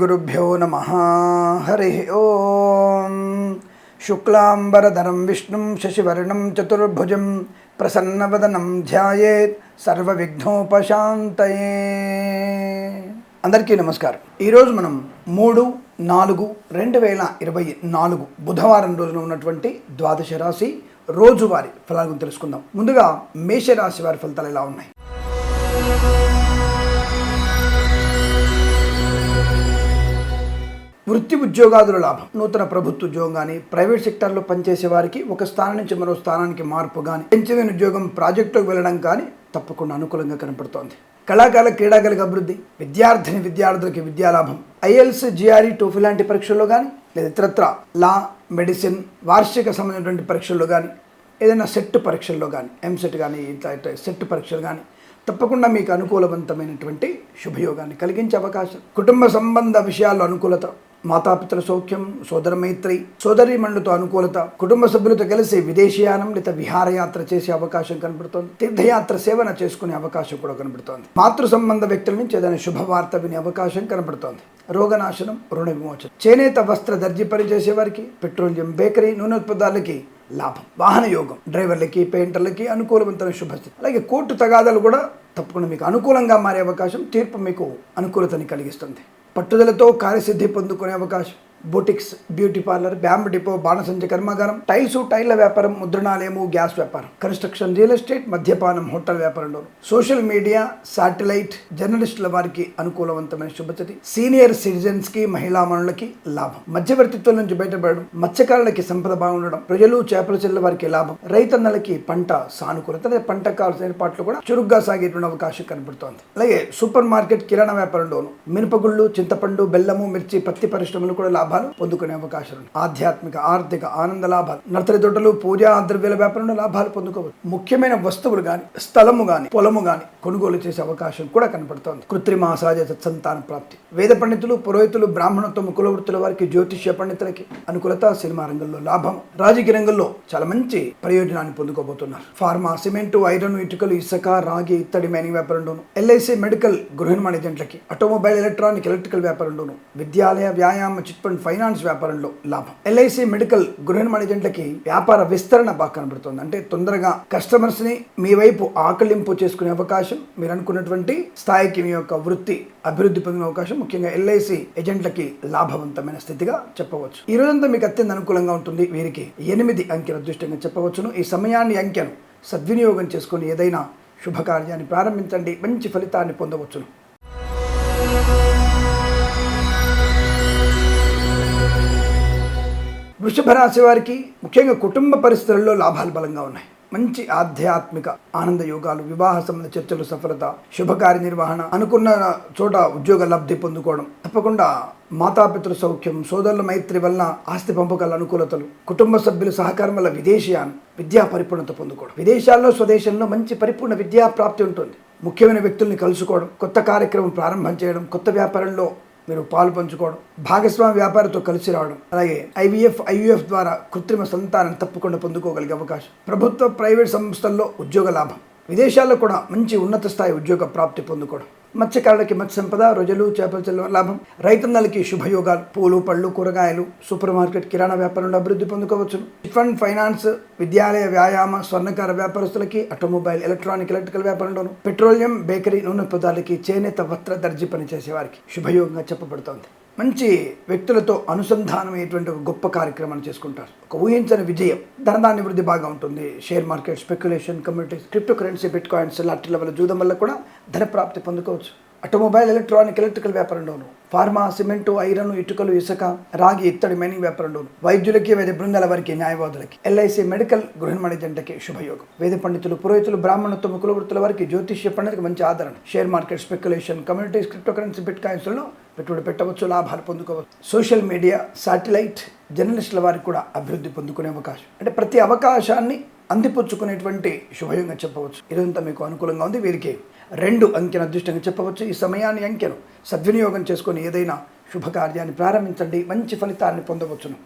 గురుభ్యో నమ హరి ఓం శుక్లాంబరధరం విష్ణుం శశివర్ణం చతుర్భుజం ప్రసన్నవదనం ధ్యాయేత్ సర్వవిఘ్నోపశాంతయే అందరికీ నమస్కారం. ఈరోజు మనం మూడు నాలుగు రెండు వేల ఇరవై నాలుగు బుధవారం రోజున ఉన్నటువంటి ద్వాదశ రాశి రోజువారి ఫలాలను తెలుసుకుందాం. ముందుగా మేషరాశి వారి ఫలితాలు ఎలా ఉన్నాయి? వృత్తి ఉద్యోగాదుల లాభం. నూతన ప్రభుత్వ ఉద్యోగం కానీ ప్రైవేట్ సెక్టార్లో పనిచేసే వారికి ఒక స్థానం నుంచి మరో స్థానానికి మార్పు కానీ పెంచిన ఉద్యోగం ప్రాజెక్టులకు వెళ్ళడం కానీ తప్పకుండా అనుకూలంగా కనపడుతోంది. కళాకాల క్రీడాకారులకు అభివృద్ధి విద్యార్థిని విద్యార్థులకి విద్యాలాభం ఐఎల్స్ జిఆర్ఈ టోఫీ లాంటి పరీక్షల్లో కానీ లేదా ఇతరత్ర లా మెడిసిన్ వార్షిక సంబంధించినటువంటి పరీక్షల్లో కానీ ఏదైనా సెట్ పరీక్షల్లో కానీ ఎంసెట్ కానీ సెట్ పరీక్షలు కానీ తప్పకుండా మీకు అనుకూలవంతమైనటువంటి శుభయోగాన్ని కలిగించే అవకాశం. కుటుంబ సంబంధ విషయాల్లో అనుకూలత మాతాపితల సౌఖ్యం సోదరమైత్రి సోదరి మండలతో అనుకూలత కుటుంబ సభ్యులతో కలిసి విదేశీయానం లేదా విహారయాత్ర చేసే అవకాశం కనబడుతోంది. తీర్థయాత్ర సేవన చేసుకునే అవకాశం కూడా కనబడుతోంది. మాతృ సంబంధ వ్యక్తుల నుంచి ఏదైనా శుభవార్త వినే అవకాశం కనబడుతోంది. రోగనాశనం రుణ విమోచన చేనేత వస్త్ర దర్జీ పనిచేసే వారికి పెట్రోలియం బేకరీ నూనెత్పదాలకి లాభం వాహన యోగం డ్రైవర్లకి పెయింటర్లకి అనుకూలవంతమైన శుభస్థితి. అలాగే కోర్టు తగాదాలు కూడా తప్పకుండా మీకు అనుకూలంగా మారే అవకాశం తీర్పు మీకు అనుకూలతని కలిగిస్తుంది. పట్టుదలతో కార్యసిద్ధి పొందుకునే అవకాశం. Boutiques beauty parlour bamboo depot బాణసంచ కర్మాగారం టైల్స్ టైళ్ళ వ్యాపారం ముద్రణాలయము గ్యాస్ వ్యాపారం. కన్స్ట్రక్షన్ రియల్ ఎస్టేట్ మద్యపానం హోటల్ వ్యాపారంలో. సోషల్ మీడియా శాటిలైట్ జర్నలిస్టుల వారికి అనుకూలవంతమైన శుభచతి. సీనియర్ సిటిజన్స్కి మహిళా మనులకి లాభం. మధ్యవర్తిత్వం నుంచి బయటపడడం మత్స్యకారులకి సంపద బాగుండడం ప్రజలు చేపల చెల్ల వారికి లాభం. రైతన్నలకి పంట సానుకూలత లేదా పంట కావాల్సిన ఏర్పాట్లు కూడా చురుగ్గా సాగేటువంటి అవకాశం కనబడుతోంది. అలాగే సూపర్ మార్కెట్ కిరాణా వ్యాపారంలోను. మినపగుళ్ళు చింతపండు బెల్లము మిర్చి పత్తి పరిశ్రమలు కూడా లాభం లాభాలు పొందుకునే అవకాశం ఉంది ఆధ్యాత్మిక ఆర్థిక ఆనంద లాభాలు నర్సరీ తోటలు పూజా ద్రవ్యాల వ్యాపారంలో లాభాలు పొందుకోవచ్చు. ముఖ్యమైన వస్తువులు కానీ స్థలము కానీ పొలము కానీ కొనుగోలు చేసే అవకాశం కూడా కనపడుతోంది. కృత్రిమ సహజ సత్సంతాన ప్రాప్తి. వేద పండితులు పురోహితులు బ్రాహ్మణత్వం కుల వృత్తుల వారికి జ్యోతిష్య పండితులకి అనుకూలత సినిమా రంగంలో లాభం. రాజకీయ రంగంలో చాలా మంచి ప్రయోజనాన్ని పొందుకోబోతున్నారు. ఫార్మా సిమెంట్ ఐరన్ ఇటుకలు ఇసుక రాగి ఇత్తడి మైనింగ్ వ్యాపారంలోను ఎల్ఐసి మెడికల్ గృహ నిర్మాణ ఏజెంట్లకి ఆటోమొబైల్ ఎలక్ట్రానిక్ ఎలక్ట్రికల్ వ్యాపారంలోను విద్యాలయ వ్యాయామ చిట్ ఫండ్ ఫైనాన్స్ వ్యాపారంలో లాభం. ఎల్ఐసి మెడికల్ గృహ ఏజెంట్లకి వ్యాపార విస్తరణ బాగా కనబడుతుంది. అంటే తొందరగా కస్టమర్స్ని మీ వైపు ఆకలింపు చేసుకునే అవకాశం మీరు అనుకున్నటువంటి స్థాయికి మీ యొక్క వృత్తి అభివృద్ధి పొందిన అవకాశం ముఖ్యంగా ఎల్ఐసి ఏజెంట్లకి లాభవంతమైన స్థితిగా చెప్పవచ్చు. ఈ రోజంతా మీకు అత్యంత అనుకూలంగా ఉంటుంది. వీరికి ఎనిమిది అంకెల అదృష్టంగా చెప్పవచ్చును. ఈ సమయాన్ని అంకెను సద్వినియోగం చేసుకొని ఏదైనా శుభకార్యాన్ని ప్రారంభించండి. మంచి ఫలితాన్ని పొందవచ్చును. వృషభ రాశి వారికి ముఖ్యంగా కుటుంబ పరిస్థితుల్లో లాభాలు బలంగా ఉన్నాయి. మంచి ఆధ్యాత్మిక ఆనంద యోగాలు వివాహ సంబంధ చర్చలు సఫలత శుభకార్య నిర్వహణ అనుకున్న చోట ఉద్యోగ లబ్ధి పొందుకోవడం తప్పకుండా మాతాపితృ సౌఖ్యం సోదరుల మైత్రి వలన ఆస్తి పంపకాల అనుకూలతలు కుటుంబ సభ్యుల సహకారం వల్ల విదేశీయాన్ని విద్యా పరిపూర్ణత పొందుకోవడం. విదేశాల్లో స్వదేశంలో మంచి పరిపూర్ణ విద్యా ప్రాప్తి ఉంటుంది. ముఖ్యమైన వ్యక్తుల్ని కలుసుకోవడం కొత్త కార్యక్రమం ప్రారంభం చేయడం కొత్త వ్యాపారంలో మీరు పాలు పంచుకోవడం భాగస్వామి వ్యాపారితో కలిసి రావడం అలాగే ఐవీఎఫ్ ఐయుఎఫ్ ద్వారా కృత్రిమ సంతానం తప్పకుండా పొందుకోగలిగే అవకాశం. ప్రభుత్వ ప్రైవేట్ సంస్థల్లో ఉద్యోగ లాభం. విదేశాల్లో కూడా మంచి ఉన్నత స్థాయి ఉద్యోగ ప్రాప్తి పొందుకోవడం. మత్స్యకారులకి మత్స్యంపద రొజలు చేపల చెల్వ లాభం. రైతన్నలకి శుభయోగాలు. పూలు పళ్ళు కూరగాయలు సూపర్ మార్కెట్ కిరాణా వ్యాపారంలో అభివృద్ధి పొందుకోవచ్చు. చిట్ ఫండ్ ఫైనాన్స్ విద్యాలయ వ్యాయామ స్వర్ణకార వ్యాపారస్తులకి ఆటోమొబైల్ ఎలక్ట్రానిక్ ఎలక్ట్రికల్ వ్యాపారంలోను. పెట్రోలియం బేకరీ నూనె పదార్థాలకి చేనేత వస్త్ర దర్జీ పనిచేసే వారికి శుభయోగంగా చెప్పబడుతోంది. మంచి వ్యక్తులతో అనుసంధానమైనటువంటి ఒక గొప్ప కార్యక్రమాన్ని చేసుకుంటారు. ఒక ఊహించని విజయం. ధనదాన్ని వృద్ధి బాగా ఉంటుంది. Share market speculation communities crypto currency bitcoins లాంటి వల్ల జూదం వల్ల కూడా ధన ప్రాప్తి పొందుకోవచ్చు. ఆటోమొబైల్ ఎలక్ట్రానిక్ ఎలక్ట్రికల్ వ్యాపారంలోను ఫార్మా సిమెంటు ఐరన్ ఇటుకలు ఇసుక రాగి ఇత్తడి మైనింగ్ వ్యాపారంలోను వైద్యులకి వేద బృందాల వారికి న్యాయవాదులకి ఎల్ఐసి మెడికల్ గృహ జంటకి శుభయోగం. వేద పండితులు పురోహితులు బ్రాహ్మణత్వ కుల వృత్తుల వారికి జ్యోతిష్య పండితులకు మంచి ఆదరణ. Share market speculation communities crypto currency bit కాయిన్స్లో పెట్టుబడి పెట్టవచ్చు లాభాలు పొందుకోవచ్చు. సోషల్ మీడియా శాటిలైట్ జర్నలిస్టుల వారికి కూడా అభివృద్ధి పొందుకునే అవకాశం. అంటే ప్రతి అవకాశాన్ని అందిపుచ్చుకునేటువంటి శుభయంగా చెప్పవచ్చు. ఇదంతా మీకు అనుకూలంగా ఉంది. వీరికి రెండు అంకెను అదృష్టంగా చెప్పవచ్చు. ఈ సమయాన్ని అంకెను సద్వినియోగం చేసుకొని ఏదైనా శుభకార్యాన్ని ప్రారంభించండి. మంచి ఫలితాన్ని పొందవచ్చును.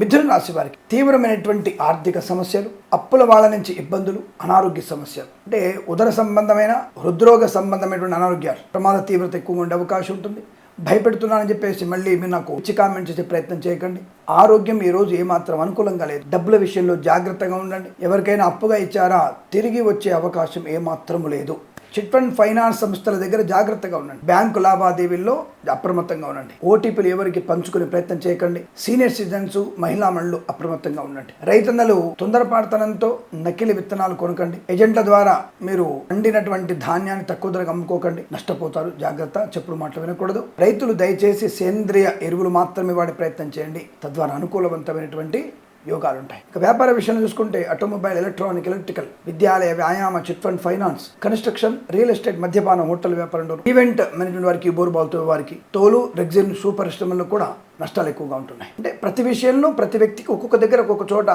మిథున రాశి వారికి తీవ్రమైనటువంటి ఆర్థిక సమస్యలు అప్పుల వాళ్ళ నుంచి ఇబ్బందులు అనారోగ్య సమస్యలు. అంటే ఉదర సంబంధమైన హృద్రోగ సంబంధమైనటువంటి అనారోగ్యాలు. ప్రమాద తీవ్రత ఎక్కువగా ఉండే అవకాశం ఉంటుంది. భయపెడుతున్నానని చెప్పేసి మళ్ళీ మీరు నాకు ఇచ్చి కామెంట్ చేసే ప్రయత్నం చేయకండి. ఆరోగ్యం ఈరోజు ఏమాత్రం అనుకూలంగా లేదు. డబ్బుల విషయంలో జాగ్రత్తగా ఉండండి. ఎవరికైనా అప్పుగా ఇచ్చారా తిరిగి వచ్చే అవకాశం ఏమాత్రము లేదు. చిట్ ఫండ్ ఫైనాన్స్ సంస్థల దగ్గర జాగ్రత్తగా ఉండండి. బ్యాంకు లావాదేవీల్లో అప్రమత్తంగా ఉండండి. ఓటీపీలు ఎవరికి పంచుకునే ప్రయత్నం చేయకండి. సీనియర్ సిటిజన్స్ మహిళా మండలు అప్రమత్తంగా ఉండండి. రైతన్నలు తొందరపాటుతనంతో నకిలీ విత్తనాలు కొనకండి. ఏజెంట్ల ద్వారా మీరు వండినటువంటి ధాన్యాన్ని తక్కువ ధరకు అమ్ముకోకండి. నష్టపోతారు. జాగ్రత్త. చెప్పుడు మాటలు వినకూడదు. రైతులు దయచేసి సేంద్రియ ఎరువులు మాత్రమే వాడే ప్రయత్నం చేయండి. తద్వారా అనుకూలవంతమైనటువంటి యోగాలు ఉంటాయి ఇక వ్యాపార విషయంలో చూసుకుంటే ఆటోమొబైల్ ఎలక్ట్రానిక్ ఎలక్ట్రికల్ విద్యాలయ వ్యాయామ chit fund finance construction real estate మద్యపానం హోటల్ వ్యాపారంలో ఈవెంట్ మేనేజ్మెంట్ వారికి బోర్బాల్తో వారికి తోలు రెగ్జిన్ షూ పరిశ్రమల్లో కూడా నష్టాలు ఎక్కువగా ఉంటున్నాయి. అంటే ప్రతి విషయంలో ప్రతి వ్యక్తికి ఒక్కొక్క దగ్గర ఒక్కొక్క చోట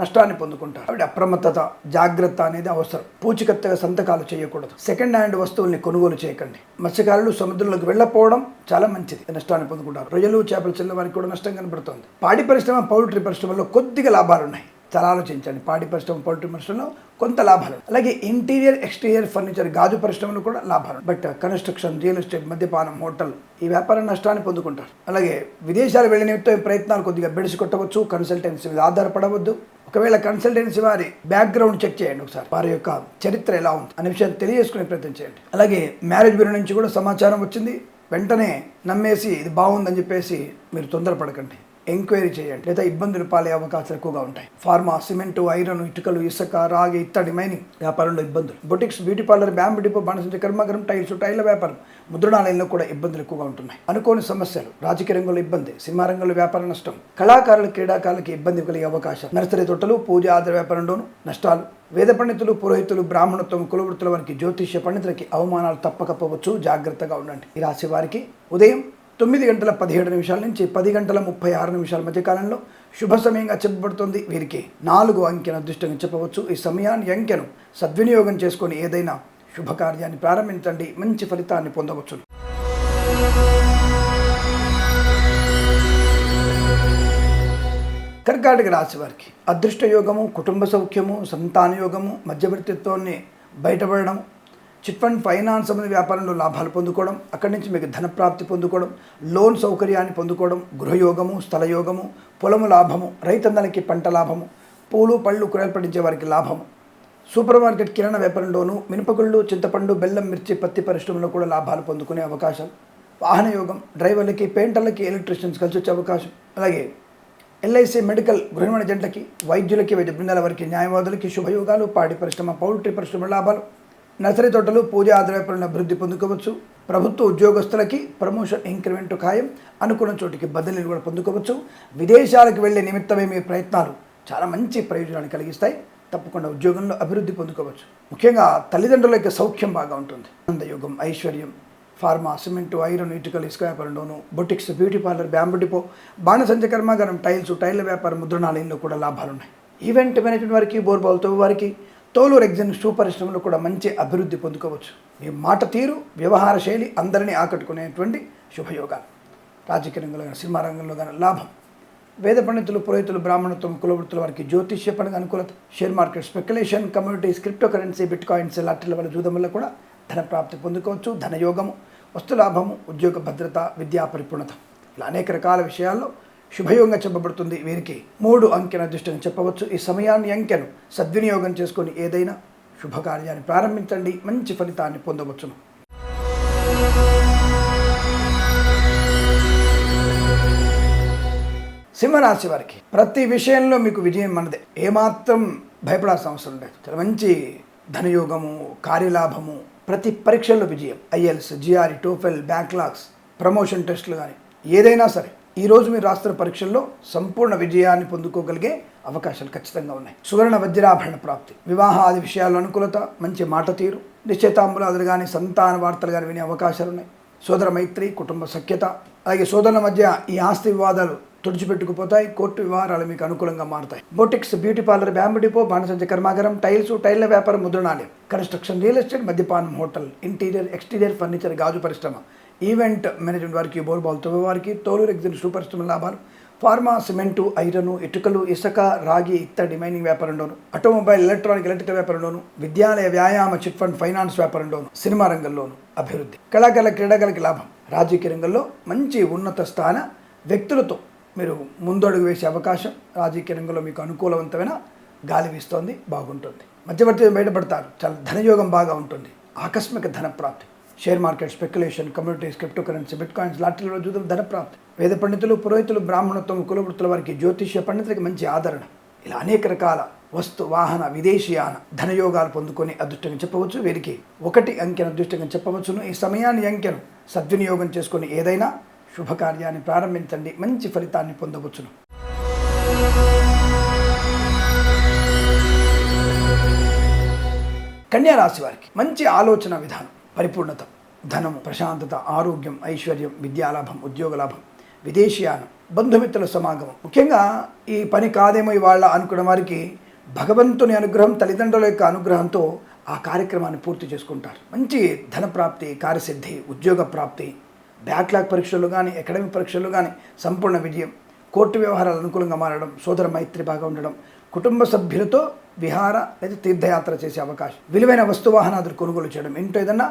నష్టాన్ని పొందుకుంటారు. ఆవిడ అప్రమత్తత జాగ్రత్త అనేది అవసరం. పూచికత్తగా సంతకాలు చేయకూడదు. సెకండ్ హ్యాండ్ వస్తువుల్ని కొనుగోలు చేయకండి. మత్స్యకారులు సముద్రంలోకి వెళ్ళపోవడం చాలా మంచిది. నష్టాన్ని పొందుకుంటారు. రొయ్యలు చేపలు చెల్ల వారికి కూడా నష్టం కనబడుతుంది. పాడి పరిశ్రమ పౌల్ట్రీ పరిశ్రమలో కొద్దిగా లాభాలు ఉన్నాయి చాలా ఆలోచించండి. పాడి పరిశ్రమ పౌల్ట్రీ పరిశ్రమలో కొంత లాభాలు. అలాగే ఇంటీరియర్ ఎక్స్టీరియర్ ఫర్నిచర్ గాజు పరిశ్రమలు కూడా లాభాలు. బట్ కన్స్ట్రక్షన్ రియల్ ఎస్టేట్ మద్యపానం హోటల్ ఈ వ్యాపార నష్టాన్ని పొందుకుంటారు. అలాగే విదేశాలు వెళ్ళిన ప్రయత్నాలు కొద్దిగా బెడిసి కొట్టవచ్చు. కన్సల్టెన్సీ మీద ఆధారపడవద్దు. ఒకవేళ కన్సల్టెన్సీ వారి బ్యాక్గ్రౌండ్ చెక్ చేయండి ఒకసారి. వారి యొక్క చరిత్ర ఎలా ఉంది అనే విషయాన్ని తెలియజేసుకునే ప్రయత్నం చేయండి. అలాగే మ్యారేజ్ బ్యూరో నుంచి కూడా సమాచారం వచ్చింది. వెంటనే నమ్మేసి ఇది బాగుందని చెప్పేసి మీరు తొందరపడకండి. ఎంక్వైరీ చేయండి లేదా ఇబ్బందులు పాలే అవకాశాలు ఎక్కువగా ఉంటాయి. ఫార్మా సిమెంట్ ఐరన్ ఇటుకలు ఇసుక రాగి ఇత్తడి మైనింగ్ వ్యాపారంలో ఇబ్బందులు. Boutiques beauty parlour bamboo depot బాణసంచ కర్మగరం టైల్స్ టైర్ల వ్యాపారం ముద్రణాలయంలో కూడా ఇబ్బందులు ఎక్కువగా ఉంటున్నాయి. అనుకోని సమస్యలు రాజకీయ రంగంలో ఇబ్బంది సినిమా రంగంలో వ్యాపార నష్టం కళాకారులు క్రీడాకారులకు ఇబ్బంది కలిగే అవకాశం నర్సరీ తోటలు పూజ ఆధార వ్యాపారంలోనూ నష్టాలు. వేద పండితులు పురోహితులు బ్రాహ్మణత్వం కులవృత్తుల వారికి జ్యోతిష్య పండితులకి అవమానాలు తప్పకపోవచ్చు. జాగ్రత్తగా ఉండండి. ఈ రాశి వారికి ఉదయం తొమ్మిది గంటల పదిహేడు నిమిషాల నుంచి పది గంటల ముప్పై ఆరు నిమిషాల మధ్య కాలంలో శుభ సమయంగా చెప్పబడుతుంది. వీరికి నాలుగు అంకెను అదృష్టంగా చెప్పవచ్చు. ఈ సమయాన్ని అంకెను సద్వినియోగం చేసుకొని ఏదైనా శుభకార్యాన్ని ప్రారంభించండి. మంచి ఫలితాన్ని పొందవచ్చు. కర్కాటక రాశి వారికి అదృష్ట యోగము కుటుంబ సౌఖ్యము సంతాన యోగము మధ్యవర్తిత్వాన్ని బయటపడడం చిట్ ఫండ్ ఫైనాన్స్ సంబంధించిన వ్యాపారంలో లాభాలు పొందుకోవడం అక్కడి నుంచి మీకు ధనప్రాప్తి పొందుకోవడం లోన్ సౌకర్యాన్ని పొందుకోవడం గృహయోగము స్థలయోగము పొలము లాభము రైతన్నలకి పంట లాభము పూలు పళ్ళు కూరలు పండించే వారికి లాభము. సూపర్ మార్కెట్ కిరాణా వ్యాపారంలోనూ మినపగుళ్ళు చింతపండు బెల్లం మిర్చి పత్తి పరిశ్రమలో కూడా లాభాలు పొందుకునే అవకాశం. వాహన యోగం డ్రైవర్లకి పెయింటర్లకి ఎలక్ట్రీషియన్స్ కలిసి వచ్చే అవకాశం. అలాగే ఎల్ఐసి మెడికల్ గృహనిర్మాణ జంటలకి వైద్యులకి వైద్య బృందాల వారికి న్యాయవాదులకి శుభయోగాలు పాడి పరిశ్రమ పౌల్ట్రీ పరిశ్రమ లాభాలు. నర్సరీ తోటలు పూజ ఆదాయపరులను అభివృద్ధి పొందుకోవచ్చు. ప్రభుత్వ ఉద్యోగస్తులకి ప్రమోషన్ ఇంక్రిమెంట్ ఖాయం. అనుకున్న చోటికి బదిలీలు కూడా పొందుకోవచ్చు. విదేశాలకు వెళ్ళే నిమిత్తమే మీ ప్రయత్నాలు చాలా మంచి ప్రయోజనాన్ని కలిగిస్తాయి. తప్పకుండా ఉద్యోగంలో అభివృద్ధి పొందుకోవచ్చు. ముఖ్యంగా తల్లిదండ్రుల యొక్క సౌఖ్యం బాగా ఉంటుంది. ఆనందయోగం ఐశ్వర్యం ఫార్మా సిమెంటు ఐరన్ ఇటుకలు ఇసుక వ్యాపారంలోను boutiques beauty parlour bamboo depot బాణసంచ కర్మాగారం టైల్స్ టైర్ల వ్యాపారం ముద్రణాలయంలో కూడా లాభాలు ఉన్నాయి ఈవెంట్ మేనేజ్మెంట్ వారికి బోర్బాల్తో వారికి తోలు రెగ్జిన్ షూ పరిశ్రమలో కూడా మంచి అభివృద్ధి పొందుకోవచ్చు. మీ మాట తీరు వ్యవహార శైలి అందరినీ ఆకట్టుకునేటువంటి శుభయోగాలు. రాజకీయ రంగంలో కానీ సినిమా రంగంలో కానీ లాభం. వేద పండితులు పురోహితులు బ్రాహ్మణత్వం కులవృత్తుల వారికి జ్యోతిష్య పండుగ అనుకూలత. Share market speculation communities crypto currency bitcoins లాటరీల వల్ల జూదం వల్ల కూడా ధన ప్రాప్తి పొందుకోవచ్చు. ధనయోగము వస్తులాభము ఉద్యోగ భద్రత విద్యా పరిపూర్ణత. ఇలా అనేక రకాల విషయాల్లో శుభయోగంగా చెప్పబడుతుంది వీరికి. మూడు అంకెన అదృష్టం చెప్పవచ్చు. ఈ సమయాన్ని అంకెను సద్వినియోగం చేసుకొని ఏదైనా శుభకార్యాన్ని ప్రారంభించండి. మంచి ఫలితాన్ని పొందవచ్చును. సింహరాశి వారికి ప్రతి విషయంలో మీకు విజయం మనదే ఏమాత్రం భయపడాల్సిన అవసరం లేదు. చాలా మంచి ధనయోగము కార్యలాభము ప్రతి పరీక్షల్లో విజయం. IELTS GRE TOEFL backlogs promotion టెస్టులు కానీ ఏదైనా సరే ఈరోజు మీరు రాస్తున్న పరీక్షల్లో సంపూర్ణ విజయాన్ని పొందుకోగలిగే అవకాశాలు ఖచ్చితంగా ఉన్నాయి. సువర్ణ వజ్రాభరణ ప్రాప్తి. వివాహాది విషయాల్లో అనుకూలత మంచి మాట తీరు నిశ్చితాంబులాదులు కానీ సంతాన వార్తలు కానీ వినే అవకాశాలు ఉన్నాయి. సోదర మైత్రి కుటుంబ సఖ్యత అలాగే సోదరుల మధ్య ఈ ఆస్తి వివాదాలు తుడిచిపెట్టుకుపోతాయి. కోర్టు వ్యవహారాలు మీకు అనుకూలంగా మారుతాయి. Boutiques beauty parlour bamboo depot బాణసంచ కర్మాగారం టైల్స్ టైల్ల వ్యాపారం ముద్రణాలయం కన్స్ట్రక్షన్ రియల్ ఎస్టేట్ మద్యపానం హోటల్ ఇంటీరియర్ ఎక్స్టీరియర్ ఫర్నిచర్ గాజు పరిశ్రమ. ఈవెంట్ మేనేజ్మెంట్ వారికి బోర్బాల్ తువ్వ వారికి తోలు ఎగ్జిన్ సూపర్ పరిశ్రమ లాభాలు. ఫార్మా సిమెంటు ఐరను ఇటుకలు ఇసుక రాగి ఇత్తడి మైనింగ్ వ్యాపారంలోను ఆటోమొబైల్ ఎలక్ట్రానిక్ ఎలక్ట్రికల్ వ్యాపారంలోను విద్యాలయ వ్యాయామ చిట్ ఫండ్ ఫైనాన్స్ వ్యాపారంలోను సినిమా రంగంలోను అభివృద్ధి. కళాకారుల క్రీడాకారులకి లాభం. రాజకీయ రంగంలో మంచి ఉన్నత స్థాన వ్యక్తులతో మీరు ముందడుగు వేసే అవకాశం రాజకీయ రంగంలో మీకు అనుకూలవంతమైన గాలి వీస్తోంది బాగుంటుంది. మధ్యవర్తి బయటపడతారు. చాలా ధనయోగం బాగా ఉంటుంది. ఆకస్మిక ధన ప్రాప్తి share market speculation communities crypto currency bitcoins లాటరీలో చూద్దాం ధన ప్రాప్తి వేద పండితులు పురోహితులు బ్రాహ్మణత్వం కులవృత్తుల వారికి జ్యోతిష్య పండితులకి మంచి ఆదరణ. ఇలా అనేక రకాల వస్తు వాహన విదేశీయాన ధనయోగాలు పొందుకొని అదృష్టంగా చెప్పవచ్చు. వీరికి ఒకటి అంకెను అదృష్టంగా చెప్పవచ్చును. ఈ సమయాన్ని అంకెను సద్వినియోగం చేసుకుని ఏదైనా శుభకార్యాన్ని ప్రారంభించండి. మంచి ఫలితాన్ని పొందవచ్చును. కన్యా రాశి వారికి మంచి ఆలోచన విధానం. పరిపూర్ణత ధనము ప్రశాంతత ఆరోగ్యం ఐశ్వర్యం విద్యాలాభం ఉద్యోగలాభం విదేశీయానం బంధుమిత్రుల సమాగమం. ముఖ్యంగా ఈ పని కాదేమో ఇవాళ అనుకున్న వారికి భగవంతుని అనుగ్రహం తల్లిదండ్రుల యొక్క అనుగ్రహంతో ఆ కార్యక్రమాన్ని పూర్తి చేసుకుంటారు. మంచి ధన ప్రాప్తి కార్యసిద్ధి ఉద్యోగ ప్రాప్తి బ్యాక్లాగ్ పరీక్షలు కానీ అకాడమిక్ పరీక్షలు కానీ సంపూర్ణ విజయం కోర్టు వ్యవహారాలు అనుకూలంగా మారడం సోదర మైత్రి బాగా ఉండడం కుటుంబ సభ్యులతో విహార లేదా తీర్థయాత్ర చేసే అవకాశం. విలువైన వస్తువాహనాదులు కొనుగోలు చేయడం ఇంట్లో ఏదన్నా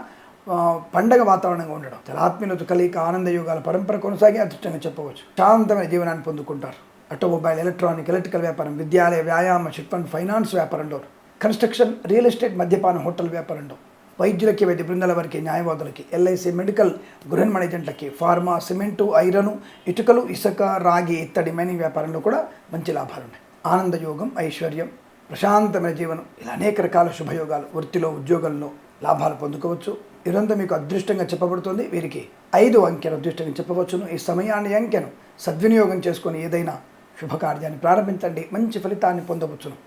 పండగ వాతావరణంగా ఉండడం. చాలా ఆత్మీయులతో కలిక ఆనంద యోగాల పరంపర కొనసాగి అదృష్టంగా చెప్పవచ్చు. శాంతమైన జీవనాన్ని పొందుకుంటారు. ఆటోమొబైల్ ఎలక్ట్రానిక్ ఎలక్ట్రికల్ వ్యాపారం విద్యాలయ వ్యాయామ చిట్ ఫండ్ ఫైనాన్స్ వ్యాపారంలో కన్స్ట్రక్షన్ రియల్ ఎస్టేట్ మద్యపాన హోటల్ వ్యాపారంలో వైద్యులకి వైద్య బృందాల వారికి న్యాయవాదులకి ఎల్ఐసి మెడికల్ గృహ మేనేజెంట్లకి ఫార్మా సిమెంటు ఐరను ఇటుకలు ఇసుక రాగి ఇత్తడి మైనింగ్ వ్యాపారంలో కూడా మంచి లాభాలు ఉన్నాయి ఆనందయోగం ఐశ్వర్యం ప్రశాంతమైన జీవనం ఇలా అనేక రకాల శుభయోగాలు వృత్తిలో ఉద్యోగంలో లాభాలు పొందుకోవచ్చు. ఇదంతా మీకు అదృష్టంగా చెప్పబడుతుంది. వీరికి ఐదు అంకెను అదృష్టంగా చెప్పవచ్చును. ఈ సమయాన్ని అంకెను సద్వినియోగం చేసుకొని ఏదైనా శుభకార్యాన్ని ప్రారంభించండి. మంచి ఫలితాన్ని పొందవచ్చును.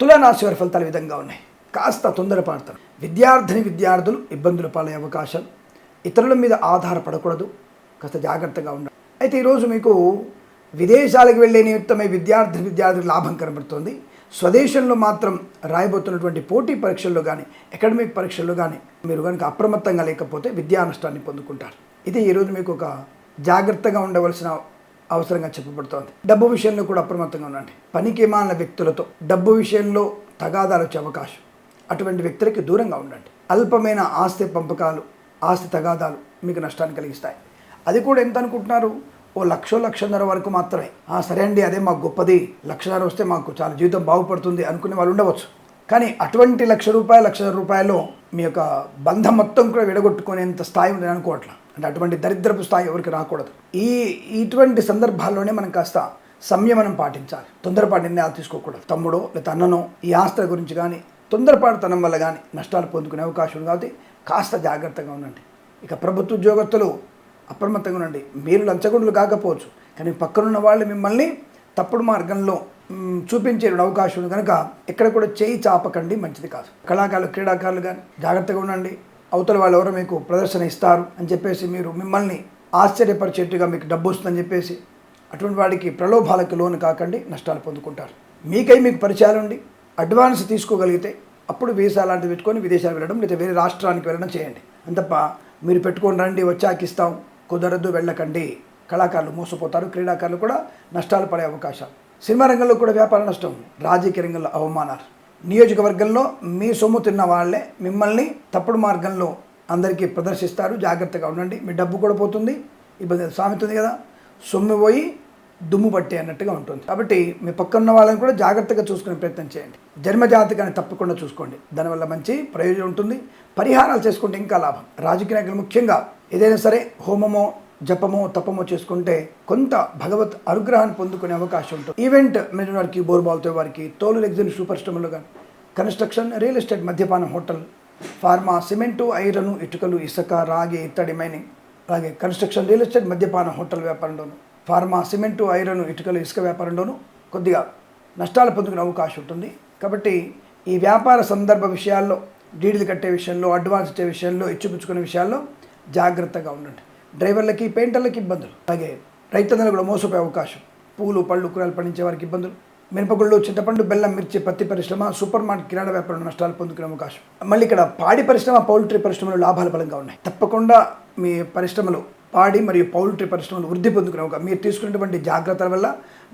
తులారాశి వారి ఫలితాలు విధంగా ఉన్నాయి. కాస్త తొందరపడతారు విద్యార్థిని విద్యార్థులు ఇబ్బందులు పాలే అవకాశం ఇతరుల మీద ఆధారపడకూడదు. కాస్త జాగ్రత్తగా ఉండాలి. అయితే ఈరోజు మీకు విదేశాలకు వెళ్ళే నిమిత్తమే విద్యార్థి విద్యార్థులకు లాభం కనబడుతుంది. స్వదేశంలో మాత్రం రాయబోతున్నటువంటి పోటీ పరీక్షల్లో కానీ అకాడమిక్ పరీక్షల్లో కానీ మీరు కనుక అప్రమత్తంగా లేకపోతే విద్యా నష్టాన్ని పొందుకుంటారు. ఇది ఈరోజు మీకు ఒక జాగ్రత్తగా ఉండవలసిన అవసరంగా చెప్పబడుతోంది. డబ్బు విషయంలో కూడా అప్రమత్తంగా ఉండండి. పనికి మాలిన వ్యక్తులతో డబ్బు విషయంలో తగాదాలు వచ్చే అవకాశం. అటువంటి వ్యక్తులకి దూరంగా ఉండండి. అల్పమైన ఆస్తి పంపకాలు ఆస్తి తగాదాలు మీకు నష్టాన్ని కలిగిస్తాయి. అది కూడా ఎంత అనుకుంటున్నారు? ఓ లక్షో లక్షన్నర వరకు మాత్రమే. సరే అండి అదే మాకు గొప్పది. లక్షన్నర వస్తే మాకు చాలా జీవితం బాగుపడుతుంది అనుకునే వాళ్ళు ఉండవచ్చు. కానీ అటువంటి లక్ష రూపాయలు లక్ష రూపాయలు మీ యొక్క బంధం మొత్తం కూడా విడగొట్టుకునేంత స్థాయి ఉందని అనుకోవట్లా. అంటే అటువంటి దరిద్రపు స్థాయి ఎవరికి రాకూడదు. ఈ ఇటువంటి సందర్భాల్లోనే మనం కాస్త సంయమనం పాటించాలి. తొందరపాటు నిర్ణయాలు తీసుకోకూడదు. తమ్ముడో లేదా అన్ననో ఈ ఆస్తుల గురించి కానీ తొందరపాటుతనం వల్ల కానీ నష్టాలు పొందుకునే అవకాశం ఉంది కాబట్టి కాస్త జాగ్రత్తగా ఉండండి. ఇక ప్రభుత్వ ఉద్యోగస్తులు అప్రమత్తంగా ఉండండి. మీరు లంచగొండలు కాకపోవచ్చు కానీ పక్కనున్న వాళ్ళు మిమ్మల్ని తప్పుడు మార్గంలో చూపించే అవకాశం ఉంది. కనుక ఎక్కడ కూడా చేయి చాపకండి మంచిది కాదు. కళాకారులు క్రీడాకారులు కానీ జాగ్రత్తగా ఉండండి. అవతల వాళ్ళు ఎవరో మీకు ప్రదర్శన ఇస్తారు అని చెప్పేసి మీరు మిమ్మల్ని ఆశ్చర్యపరిచేట్టుగా మీకు డబ్బు వస్తుందని చెప్పేసి అటువంటి వాడికి ప్రలోభాలకు లోను కాకండి నష్టాలు పొందుకుంటారు. మీకై మీకు పరిచయాలు ఉండి అడ్వాన్స్ తీసుకోగలిగితే అప్పుడు వీసా లాంటివి పెట్టుకొని విదేశాలు వెళ్ళడం లేదా వేరే రాష్ట్రానికి వెళ్ళడం చేయండి. అంతప్ప మీరు పెట్టుకొని రండి వచ్చాక ఇస్తాం కుదరదు వెళ్ళకండి. కళాకారులు మోసపోతారు క్రీడాకారులు కూడా నష్టాలు పడే అవకాశాలు సినిమా రంగంలో కూడా వ్యాపార నష్టం రాజకీయ రంగంలో అవమానాలు. నియోజకవర్గంలో మీ సొమ్ము తిన్న వాళ్ళే మిమ్మల్ని తప్పుడు మార్గంలో అందరికీ ప్రదర్శిస్తారు. జాగ్రత్తగా ఉండండి. మీ డబ్బు కూడా పోతుంది ఇబ్బంది సామెత ఉంది కదా. సొమ్ము పోయి దుమ్ము పట్టే అన్నట్టుగా ఉంటుంది. కాబట్టి మీ పక్కన ఉన్న వాళ్ళని కూడా జాగ్రత్తగా చూసుకునే ప్రయత్నం చేయండి. జన్మజాతకాన్ని తప్పకుండా చూసుకోండి. దానివల్ల మంచి ప్రయోజనం ఉంటుంది. పరిహారాలు చేసుకుంటే ఇంకా లాభం. రాజకీయ నాయకులు ముఖ్యంగా ఏదైనా సరే హోమమో జపమో తపమో చేసుకుంటే కొంత భగవత్ అనుగ్రహాన్ని పొందుకునే అవకాశం ఉంటుంది. ఈవెంట్ మీద వారికి బోర్బాల్తో వారికి తోలు ఎగ్జిన్ సూపర్ స్టమ్లు కానీ కన్స్ట్రక్షన్ రియల్ ఎస్టేట్ మద్యపానం హోటల్ ఫార్మా సిమెంటు ఐరను ఇటుకలు ఇసుక రాగి ఇత్తడి మైనింగ్ అలాగే కన్స్ట్రక్షన్ రియల్ ఎస్టేట్ మద్యపాన హోటల్ వ్యాపారంలోను ఫార్మా సిమెంటు ఐరన్ ఇటుకలు ఇసుక వ్యాపారంలోనూ కొద్దిగా నష్టాలు పొందుకునే అవకాశం ఉంటుంది. కాబట్టి ఈ వ్యాపార సందర్భ విషయాల్లో డీడీలు కట్టే విషయంలో అడ్వాన్స్ ఇచ్చే విషయంలో ఇచ్చిపుచ్చుకునే విషయాల్లో జాగ్రత్తగా ఉండండి. డ్రైవర్లకి పెయింటర్లకి ఇబ్బందులు. అలాగే రైతన్నలు కూడా మోసపోయే అవకాశం. పూలు పళ్ళు కూరలు పండించే వారికి ఇబ్బందులు. మినపగుళ్ళు చింతపండు బెల్లం మిర్చి పత్తి పరిశ్రమ సూపర్ మార్కెట్ కిరాణా వ్యాపారం నష్టాలు పొందుకునే అవకాశం. మళ్ళీ ఇక్కడ పాడి పరిశ్రమ పౌల్ట్రీ పరిశ్రమలు లాభాలు బలంగా ఉన్నాయి. తప్పకుండా మీ పరిశ్రమలు పాడి మరియు పౌల్ట్రీ పరిశ్రమలు వృద్ధి పొందుకునే ఒక మీరు తీసుకున్నటువంటి జాగ్రత్తల వల్ల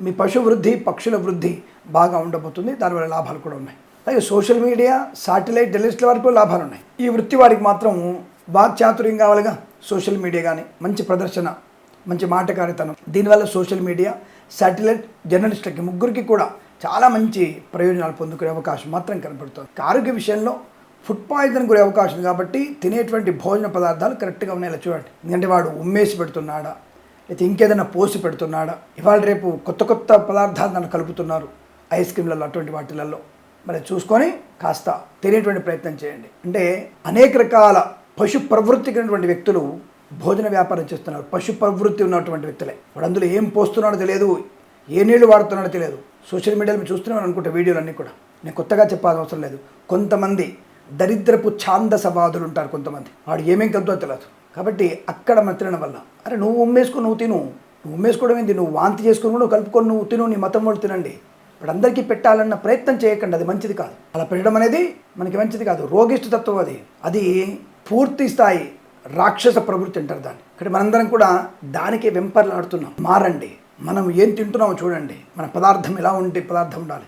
మీ పశు వృద్ధి పక్షుల వృద్ధి బాగా ఉండబోతుంది. దానివల్ల లాభాలు కూడా ఉన్నాయి. అలాగే సోషల్ మీడియా సాటిలైట్ టెలిస్ట్ల వరకు లాభాలు ఉన్నాయి. ఈ వృత్తి వారికి మాత్రం వాక్చాతుర్యం కావాలిగా. సోషల్ మీడియా కానీ మంచి ప్రదర్శన మంచి మాటకారితనం. దీనివల్ల సోషల్ మీడియా శాటిలైట్ జర్నలిస్టులకి ముగ్గురికి కూడా చాలా మంచి ప్రయోజనాలు పొందుకునే అవకాశం మాత్రం కనపడుతుంది ఆరోగ్య విషయంలో ఫుడ్ పాయిజన్ గురే అవకాశం కాబట్టి తినేటువంటి భోజన పదార్థాలు కరెక్ట్గా ఉన్నాయో చూడండి. ఎందుకంటే వాడు ఉమ్మేసి పెడుతున్నాడా? లేకపోతే ఇంకేదైనా పోసి పెడుతున్నాడా? ఇవాళ రేపు కొత్త కొత్త పదార్థాలు నన్ను కలుపుతున్నారు ఐస్ క్రీమ్లలో అటువంటి వాటిలలో. మరి చూసుకొని కాస్త తినేటువంటి ప్రయత్నం చేయండి. అంటే అనేక రకాల పశు ప్రవృత్తి కలిగినటువంటి వ్యక్తులు భోజన వ్యాపారం చేస్తున్నారు. పశు ప్రవృత్తి ఉన్నటువంటి వ్యక్తులే. వాడు అందులో ఏం పోస్తున్నాడో తెలియదు. ఏ నీళ్ళు వాడుతున్నాడో తెలియదు. సోషల్ మీడియాలో మీరు అనుకుంటా అనుకుంటే వీడియోలు అన్నీ కూడా. నేను కొత్తగా చెప్పాల్సిన అవసరం లేదు. కొంతమంది దరిద్రపు ఛాందసవాదులు ఉంటారు కొంతమంది. వాడు ఏమేం కలుపుతో తెలియదు కాబట్టి అక్కడ మతిరడం వల్ల. అరే నువ్వు ఉమ్మేసుకుని నువ్వు తిను. నువ్వు ఉమ్మేసుకోవడం ఏంది? నువ్వు వాంతి చేసుకుని కూడా నువ్వు కలుపుకొని నువ్వు తిను నీ మతం వాళ్ళు తినండి. ఇప్పుడు అందరికీ పెట్టాలన్న ప్రయత్నం చేయకండి అది మంచిది కాదు. అలా పెట్టడం అనేది మనకి మంచిది కాదు. రోగిష్ట తత్వం అది. అది పూర్తి స్థాయి రాక్షస ప్రవృత్తి అంటారు దాన్ని. ఇక్కడ మనందరం కూడా దానికే వెంపర్లాడుతున్నాం. మారండి. మనం ఏం తింటున్నామో చూడండి. మన పదార్థం ఎలా ఉంటే పదార్థం ఉండాలి.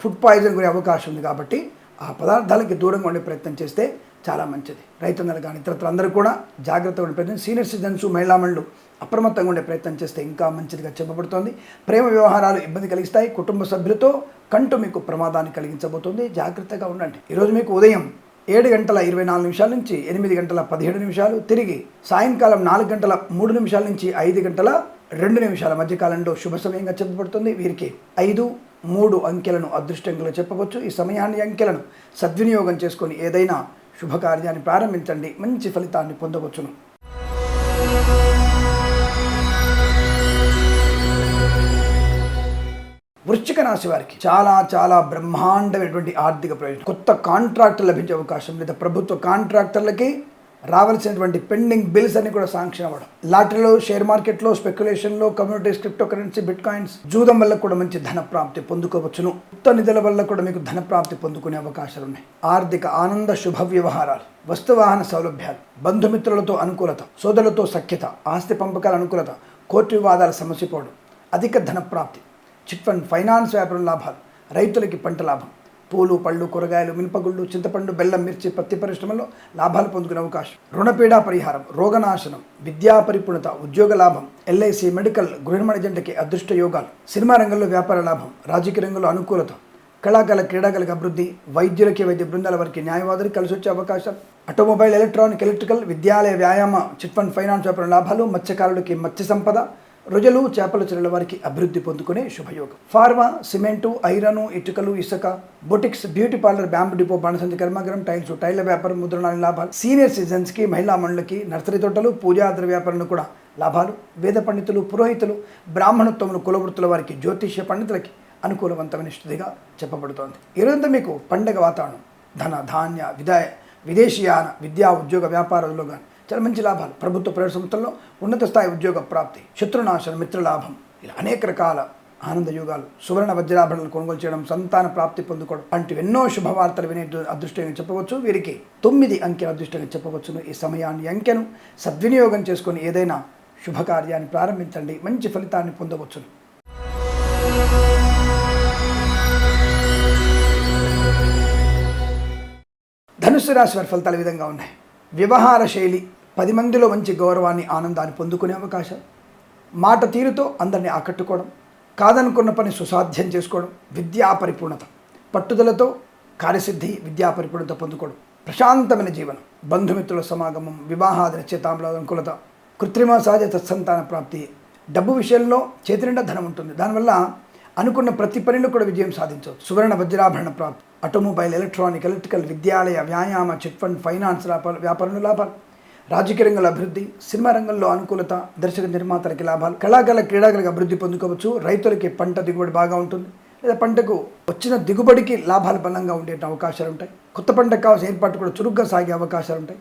ఫుడ్ పాయిజన్ గురే అవకాశం ఉంది కాబట్టి ఆ పదార్థాలకి దూరంగా ఉండే ప్రయత్నం చేస్తే చాలా మంచిది. రైతన్నలు కానీ ఇతరత్ర అందరూ కూడా జాగ్రత్తగా ఉండే ప్రయత్నం సీనియర్ సిటిజన్స్ మహిళామణులు అప్రమత్తంగా ఉండే ప్రయత్నం చేస్తే ఇంకా మంచిదిగా చెప్పబడుతోంది. ప్రేమ వ్యవహారాలు ఇబ్బంది కలిగిస్తాయి. కుటుంబ సభ్యులతో కంటూ మీకు ప్రమాదాన్ని కలిగించబోతుంది. జాగ్రత్తగా ఉండండి. ఈరోజు మీకు ఉదయం ఏడు గంటల ఇరవై నాలుగు నిమిషాల నుంచి ఎనిమిది గంటల పదిహేడు నిమిషాలు తిరిగి సాయంకాలం నాలుగు గంటల మూడు నిమిషాల నుంచి ఐదు గంటల రెండు నిమిషాల మధ్యకాలంలో శుభ సమయంగా చెప్పబడుతుంది. వీరికి ఐదు మూడు అంకెలను అదృష్టంగా చెప్పవచ్చు. ఈ సమయాన్ని అంకెలను సద్వినియోగం చేసుకొని ఏదైనా శుభకార్యాన్ని ప్రారంభించండి. మంచి ఫలితాన్ని పొందవచ్చును. వృశ్చిక రాశి వారికి చాలా చాలా బ్రహ్మాండమైనటువంటి ఆర్థిక ప్రయోజనం. కొత్త కాంట్రాక్టర్ లభించే అవకాశం లేదా ప్రభుత్వ కాంట్రాక్టర్లకి రావాల్సినటువంటి పెండింగ్ బిల్స్ అన్ని కూడా శాంక్షన్ అవ్వడం. లాటరీలో షేర్ మార్కెట్లో స్పెక్యులేషన్లో communities crypto currency bit coins జూదం వల్ల కూడా మంచి ధన ప్రాప్తి పొందుకోవచ్చును. ఉత్త నిధుల వల్ల కూడా మీకు ధన ప్రాప్తి పొందుకునే అవకాశాలు ఉన్నాయి ఆర్థిక ఆనంద శుభ వ్యవహారాలు వస్తువాహన సౌలభ్యాలు బంధుమిత్రులతో అనుకూలత సోదరులతో సఖ్యత ఆస్తి పంపకాల అనుకూలత కోర్టు వివాదాల సమసిపోవడం అధిక ధన ప్రాప్తి చిట్ ఫండ్ ఫైనాన్స్ వ్యాపారం లాభాలు రైతులకి పంట లాభం పూలు పళ్ళు కూరగాయలు మినపగుళ్ళు చింతపండు బెల్లం మిర్చి పత్తి పరిశ్రమలో లాభాలు పొందుకునే అవకాశం. రుణపీడా పరిహారం రోగనాశనం విద్యా పరిపూర్ణత ఉద్యోగ లాభం ఎల్ఐసి మెడికల్ గృహనిర్మాణ జంటకి అదృష్ట యోగాలు సినిమా రంగంలో వ్యాపార లాభం రాజకీయ రంగంలో అనుకూలత కళాకాల క్రీడాకాలకు అభివృద్ధి వైద్యులకి వైద్య బృందాల వారికి న్యాయవాదులు కలిసి వచ్చే అవకాశం ఆటోమొబైల్ ఎలక్ట్రానిక్ ఎలక్ట్రికల్ విద్యాలయ వ్యాయామ చిట్ ఫండ్ ఫైనాన్స్ వ్యాపారం లాభాలు మత్స్యకారులకి మత్స్య సంపద రొజలు చేపల చెరువుల వారికి అభివృద్ధి పొందుకునే శుభయోగం. ఫార్మా సిమెంటు ఐరను ఇటుకలు ఇసుక boutiques beauty parlour bamboo depot బాణసంచి కర్మాగరం టైల్స్ టైల్ల వ్యాపారం ముద్రణాల లాభాలు. సీనియర్ సిటిజన్స్కి మహిళా మండలికి నర్సరీ తోటలు పూజాద్ర వ్యాపారంలో కూడా లాభాలు. వేద పండితులు పురోహితులు బ్రాహ్మణోత్తములు కులవృత్తుల వారికి జ్యోతిష్య పండితులకి అనుకూలవంతమైన స్థితిగా చెప్పబడుతోంది. ఈరోజంతా మీకు పండగ వాతావరణం. ధన ధాన్య విదాయ విదేశీయాన విద్యా ఉద్యోగ వ్యాపారంలో కానీ చాలా మంచి లాభాలు. ప్రభుత్వ ప్రైవేట్ సంస్థల్లో ఉన్నత స్థాయి ఉద్యోగ ప్రాప్తి శత్రునాశనం మిత్రలాభం ఇలా అనేక రకాల ఆనంద యుగాలు సువర్ణ వజ్రాభరణలు కొనుగోలు చేయడం సంతాన ప్రాప్తి పొందుకోవడం వంటి ఎన్నో శుభవార్తలు వినే అదృష్టంగా చెప్పవచ్చు. వీరికి తొమ్మిది అంకెల అదృష్టంగా చెప్పవచ్చును. ఈ సమయాన్ని అంకెను సద్వినియోగం చేసుకొని ఏదైనా శుభకార్యాన్ని ప్రారంభించండి. మంచి ఫలితాన్ని పొందవచ్చును. ధనుసు రాశి వారి ఫలితాలు విధంగా ఉన్నాయి. వ్యవహార శైలి పది మందిలో మంచి గౌరవాన్ని ఆనందాన్ని పొందుకునే అవకాశం. మాట తీరుతో అందరినీ ఆకట్టుకోవడం కాదనుకున్న పని సుసాధ్యం చేసుకోవడం విద్యా పరిపూర్ణత పట్టుదలతో కార్యసిద్ధి విద్యా పరిపూర్ణత పొందుకోవడం ప్రశాంతమైన జీవనం బంధుమిత్రుల సమాగమం వివాహాది నిశ్చితాంబుల అనుకూలత కృత్రిమ సహజ తత్సంతాన ప్రాప్తి డబ్బు విషయంలో చేతి నిండా ధనం ఉంటుంది. దానివల్ల అనుకున్న ప్రతి పనిలో కూడా విజయం సాధించవచ్చు. సువర్ణ వజ్రాభరణ ప్రాప్తి ఆటోమొబైల్ ఎలక్ట్రానిక్ ఎలక్ట్రికల్ విద్యాలయ వ్యాయామ చిట్ ఫండ్ ఫైనాన్స్ వ్యాపార వ్యాపారంలో లాభాలు. రాజకీయ రంగంలో అభివృద్ధి సినిమా రంగంలో అనుకూలత దర్శక నిర్మాతలకి లాభాలు కళాకారుల క్రీడాకారులకు అభివృద్ధి పొందుకోవచ్చు రైతులకి పంట దిగుబడి బాగా ఉంటుంది. లేదా పంటకు వచ్చిన దిగుబడికి లాభాలు బలంగా ఉండే అవకాశాలు ఉంటాయి. కొత్త పంటకు కావాల్సిన ఏర్పాటు కూడా చురుగ్గా సాగే అవకాశాలు ఉంటాయి.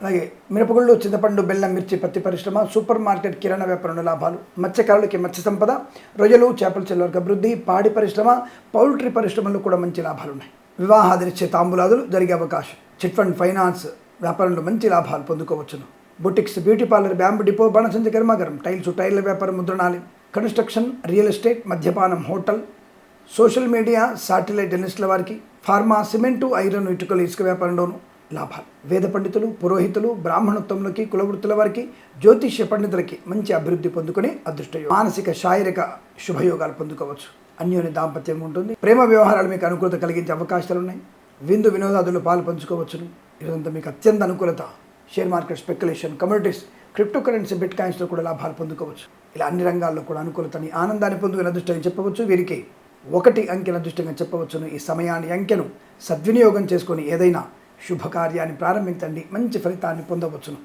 అలాగే మిరపగుళ్ళు చింతపండు బెల్లం మిర్చి పత్తి పరిశ్రమ సూపర్ మార్కెట్ కిరాణా వ్యాపారంలో లాభాలు మత్స్యకారులకి మత్స్య సంపద రొయ్యలు చేపల చెల్లవరకు అభివృద్ధి పాడి పరిశ్రమ పౌల్ట్రీ పరిశ్రమల్లో కూడా మంచి లాభాలు ఉన్నాయి. వివాహాదిరిచ్చే తాంబూలాదులు జరిగే అవకాశం. చిట్ ఫండ్ ఫైనాన్స్ వ్యాపారంలో మంచి లాభాలు పొందుకోవచ్చును. Boutiques beauty parlour bamboo depot బాణసంచ కర్మాగారం టైల్స్ టైర్ల వ్యాపారం ముద్రణాలయం కన్స్ట్రక్షన్ రియల్ ఎస్టేట్ మద్యపానం హోటల్ సోషల్ మీడియా శాటిలైట్ జర్నలిస్టుల వారికి ఫార్మా సిమెంటు ఐరన్ ఇటుకలు ఇసుక వ్యాపారంలోను లాభాలు. వేద పండితులు పురోహితులు బ్రాహ్మణత్వంలోకి కులవృత్తుల వారికి జ్యోతిష్య పండితులకి మంచి అభివృద్ధి పొందుకుని అదృష్ట మానసిక శారీరక శుభయోగాలు పొందుకోవచ్చు. అన్యోన్య దాంపత్యం ఉంటుంది. ప్రేమ వ్యవహారాలు మీకు అనుకూలత కలిగించే అవకాశాలు ఉన్నాయి విందు వినోదాదులు పాలు పంచుకోవచ్చును. ఇదంతా మీకు అత్యంత అనుకూలత. Share market speculation communities crypto currency bit కాయిన్స్లో కూడా లాభాలు పొందుకోవచ్చు. ఇలా అన్ని రంగాల్లో కూడా అనుకూలతని ఆనందాన్ని పొందుకునే అదృష్టంగా చెప్పవచ్చు. వీరికి ఒకటి అంకెల అదృష్టంగా చెప్పవచ్చును. ఈ సమయాన్ని అంకెను సద్వినియోగం చేసుకొని ఏదైనా శుభకార్యాన్ని ప్రారంభించండి. మంచి ఫలితాన్ని పొందవచ్చును.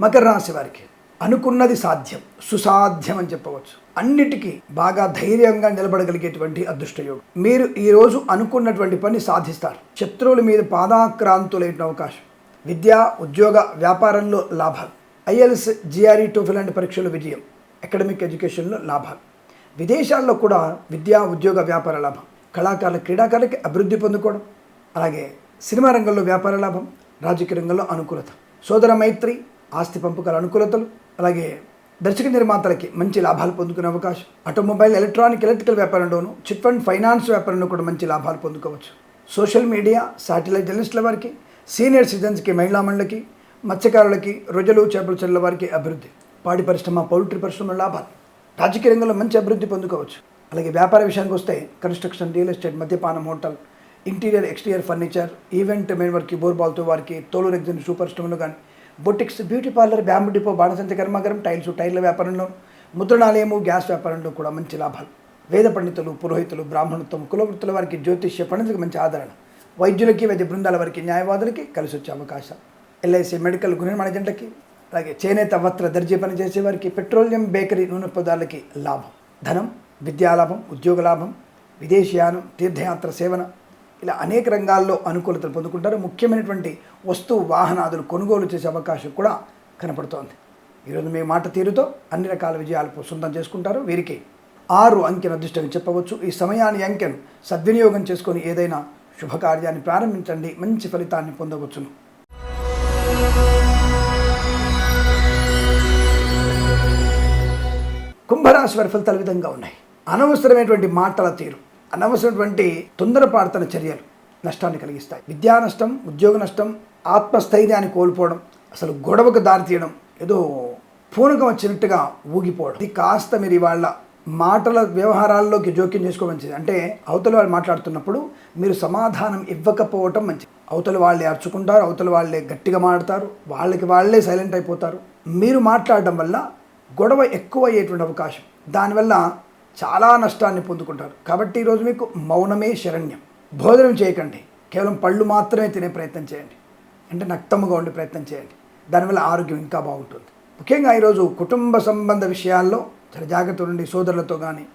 మకర రాశి వారికి అనుకున్నది సాధ్యం సుసాధ్యం అని చెప్పవచ్చు. అన్నిటికీ బాగా ధైర్యంగా నిలబడగలిగేటువంటి అదృష్టయోగం. మీరు ఈరోజు అనుకున్నటువంటి పని సాధిస్తారు. శత్రువుల మీద పాదాక్రాంతులైన అవకాశం. విద్య ఉద్యోగ వ్యాపారంలో లాభాలు. ఐఎల్ఎస్ జిఆర్ఈ టోఫీ లాంటి పరీక్షల విజయం. అకాడమిక్ ఎడ్యుకేషన్లో లాభాలు. విదేశాల్లో కూడా విద్యా ఉద్యోగ వ్యాపార లాభం. కళాకారుల క్రీడాకారులకి అభివృద్ధి పొందుకోవడం. అలాగే సినిమా రంగంలో వ్యాపార లాభం. రాజకీయ రంగంలో అనుకూలత. సోదర మైత్రి ఆస్తి పంపకాల అనుకూలతలు. అలాగే దర్శక నిర్మాతలకి మంచి లాభాలు పొందుకునే అవకాశం. ఆటోమొబైల్ ఎలక్ట్రానిక్ ఎలక్ట్రికల్ వ్యాపారంలోను చిట్ ఫండ్ ఫైనాన్స్ వ్యాపారంలో కూడా మంచి లాభాలు పొందుకోవచ్చు. సోషల్ మీడియా శాటిలైట్ జర్నలిస్టుల వారికి సీనియర్ సిటిజన్స్కి మహిళా మండలికి మత్స్యకారులకి రొయ్యలు చేపల చెల్ల వారికి అభివృద్ధి. పాడి పరిశ్రమ పౌల్ట్రీ పరిశ్రమ లాభాలు. రాజకీయ రంగంలో మంచి అభివృద్ధి పొందుకోవచ్చు. అలాగే వ్యాపార విషయానికి వస్తే కన్స్ట్రక్షన్ రియల్ ఎస్టేట్ మద్యపానం hotel interior exterior furniture event main వారికి బోర్బాల్తో వారికి తోలు రెగ్జిన్ సూపర్ స్టోర్లు కానీ boutiques beauty parlour bamboo depot బాణసంచ కర్మాగారం టైల్స్ టైర్ల వ్యాపారంలో ముద్రణాలయము గ్యాస్ వ్యాపారంలో కూడా మంచి లాభాలు. వేద పండితులు పురోహితులు బ్రాహ్మణత్వం కులవృత్తుల వారికి జ్యోతిష్య పండితులకు మంచి ఆదరణ. వైద్యులకి వైద్య బృందాల వారికి న్యాయవాదులకి కలిసి వచ్చే అవకాశం ఎల్ఐసి మెడికల్ గృహ మేనేజెంట్లకి జంటకి అలాగే చేనేత వస్త్ర దర్జీ పని చేసే వారికి పెట్రోలియం బేకరీ నూనె పదార్థాలకి లాభం. ధనం విద్యాలాభం ఉద్యోగ లాభం విదేశీయానం తీర్థయాత్ర సేవన ఇలా అనేక రంగాల్లో అనుకూలతలు పొందుకుంటారు. ముఖ్యమైనటువంటి వస్తు వాహనాదులు కొనుగోలు చేసే అవకాశం కూడా కనపడుతోంది. ఈరోజు మీ మాట తీరుతో అన్ని రకాల విజయాలు సొంతం చేసుకుంటారు. వీరికి ఆరు అంకెను అదృష్టంగా చెప్పవచ్చు. ఈ సమయాన్ని అంకెను సద్వినియోగం చేసుకొని ఏదైనా శుభకార్యాన్ని ప్రారంభించండి. మంచి ఫలితాన్ని పొందవచ్చును. కుంభరాశి వారి ఫలితాలు విధంగా ఉన్నాయి. అనవసరమైనటువంటి మాటల తీరు. అనవసరమైనటువంటి తొందరపాడుతున్న చర్యలు నష్టాన్ని కలిగిస్తాయి. విద్యా నష్టం ఉద్యోగ నష్టం ఆత్మస్థైర్యాన్ని కోల్పోవడం అసలు గొడవకు దారితీయడం ఏదో పూనకం వచ్చినట్టుగా ఊగిపోవడం. ఇది కాస్త మీరు ఇవాళ మాటల వ్యవహారాల్లోకి జోక్యం చేసుకోవడం మంచిది. అంటే అవతల వాళ్ళు మాట్లాడుతున్నప్పుడు మీరు సమాధానం ఇవ్వకపోవటం మంచిది. అవతల వాళ్ళే అరుచుకుంటారు అవతల వాళ్ళే గట్టిగా మాట్లాడతారు వాళ్ళకి వాళ్ళే సైలెంట్ అయిపోతారు. మీరు మాట్లాడడం వల్ల గొడవ ఎక్కువ అయ్యేటువంటి అవకాశం. దానివల్ల చాలా నష్టాన్ని పొందుకుంటారు. కాబట్టి ఈరోజు మీకు మౌనమే శరణ్యం. భోజనం చేయకండి. కేవలం పళ్ళు మాత్రమే తినే ప్రయత్నం చేయండి. అంటే నక్తముగా ఉండే ప్రయత్నం చేయండి. దానివల్ల ఆరోగ్యం ఇంకా బాగుంటుంది. ముఖ్యంగా ఈరోజు కుటుంబ సంబంధ విషయాల్లో చాలా జాగ్రత్త ఉండి సోదరులతో కానీ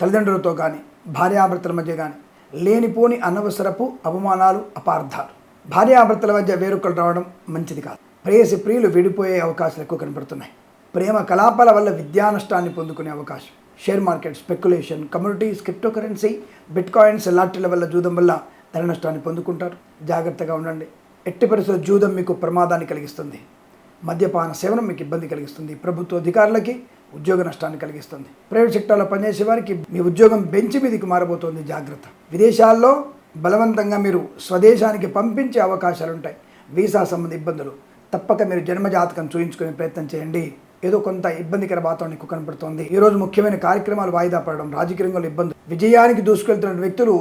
తల్లిదండ్రులతో కానీ భార్యాభర్తల మధ్య కానీ లేనిపోని అనవసరపు అవమానాలు అపార్థాలు. భార్యాభర్తల మధ్య వేరొకరు రావడం మంచిది కాదు. ప్రేయసి ప్రియులు విడిపోయే అవకాశాలు ఎక్కువ కనపడుతున్నాయి. ప్రేమ కలాపాల వల్ల విద్యా నష్టాన్ని పొందుకునే అవకాశం. Share market speculation communities crypto currency bit coins లాటరీల వల్ల జూదం వల్ల ధన నష్టాన్ని పొందుకుంటారు. జాగ్రత్తగా ఉండండి. ఎట్టి పరిస్థితుల్లో జూదం మీకు ప్రమాదాన్ని కలిగిస్తుంది. మద్యపాన సేవనం మీకు ఇబ్బంది కలిగిస్తుంది. ప్రభుత్వ అధికారులకి ఉద్యోగ నష్టాన్ని కలిగిస్తుంది. ప్రైవేట్ సెక్టార్లో పనిచేసే వారికి మీ ఉద్యోగం బెంచ్ మీదకి మారబోతోంది. జాగ్రత్త. విదేశాల్లో బలవంతంగా మీరు స్వదేశానికి పంపించే అవకాశాలు ఉంటాయి వీసా సంబంధ ఇబ్బందులు. తప్పక మీరు జన్మజాతకం చూయించుకునే ప్రయత్నం చేయండి. ఏదో కొంత ఇబ్బందికర వాతావరణం ఎక్కువ కనపడుతోంది. ఈ రోజు ముఖ్యమైన కార్యక్రమాలు వాయిదా పడడం రాజకీయ రంగంలో ఇబ్బంది విజయానికి దూసుకెళ్తున్న వ్యక్తులు